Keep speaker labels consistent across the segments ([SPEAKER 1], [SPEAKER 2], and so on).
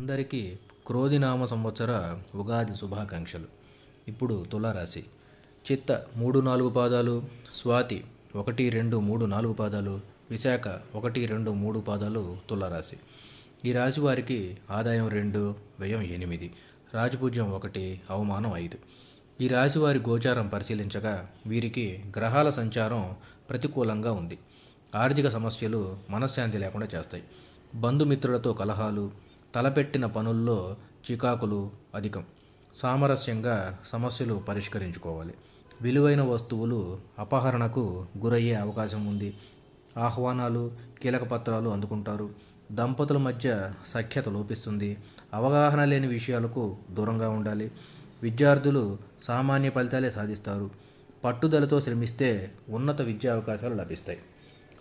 [SPEAKER 1] అందరికీ క్రోధినామ సంవత్సర ఉగాది శుభాకాంక్షలు. ఇప్పుడు తులారాశి. చిత్త మూడు నాలుగు పాదాలు స్వాతి ఒకటి రెండు మూడు నాలుగు పాదాలు విశాఖ ఒకటి రెండు మూడు పాదాలు తులారాశి. ఈ రాశి వారికి ఆదాయం రెండు వ్యయం ఎనిమిది రాజపూజ్యం ఒకటి అవమానం ఐదు. ఈ రాశి వారి గోచారం పరిశీలించగా వీరికి గ్రహాల సంచారం ప్రతికూలంగా ఉంది. ఆర్థిక సమస్యలు మనశ్శాంతి లేకుండా చేస్తాయి. బంధుమిత్రులతో కలహాలు తలపెట్టిన పనుల్లో చికాకులు అధికం. సామరస్యంగా సమస్యలు పరిష్కరించుకోవాలి. విలువైన వస్తువులు అపహరణకు గురయ్యే అవకాశం ఉంది. ఆహ్వానాలు కీలక పత్రాలు అందుకుంటారు. దంపతుల మధ్య సఖ్యత లోపిస్తుంది. అవగాహన లేని విషయాలకు దూరంగా ఉండాలి. విద్యార్థులు సామాన్య ఫలితాలే సాధిస్తారు. పట్టుదలతో శ్రమిస్తే ఉన్నత విద్యా అవకాశాలు లభిస్తాయి.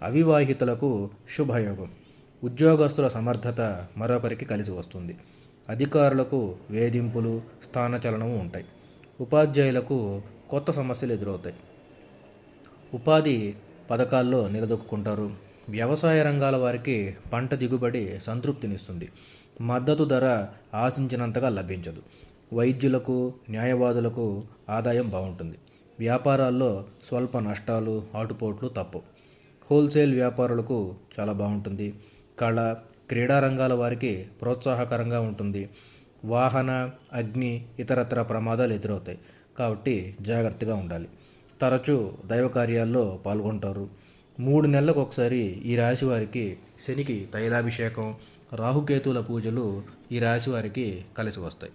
[SPEAKER 1] అవివాహితులకు శుభయోగం. ఉద్యోగస్తుల సమర్థత మరొకరికి కలిసి వస్తుంది. అధికారులకు వేధింపులు స్థానచలనము ఉంటాయి. ఉపాధ్యాయులకు కొత్త సమస్యలు ఎదురవుతాయి. ఉపాధి పథకాల్లో నిలదొక్కుంటారు వ్యవసాయ రంగాల వారికి పంట దిగుబడి సంతృప్తినిస్తుంది. మద్దతు ధర ఆశించినంతగా లభించదు. వైద్యులకు న్యాయవాదులకు ఆదాయం బాగుంటుంది. వ్యాపారాల్లో స్వల్ప నష్టాలు ఆటుపోట్లు తప్పవు హోల్సేల్ వ్యాపారులకు చాలా బాగుంటుంది. కళ క్రీడా రంగాల వారికి ప్రోత్సాహకరంగా ఉంటుంది. వాహన అగ్ని ఇతరత్ర ప్రమాదాలు ఎదురవుతాయి. కాబట్టి జాగ్రత్తగా ఉండాలి. తరచూ దైవ కార్యాల్లో పాల్గొంటారు. మూడు నెలలకు ఒకసారి ఈ రాశి వారికి శనికి తైలాభిషేకం రాహుకేతుల పూజలు ఈ రాశి వారికి కలిసి వస్తాయి.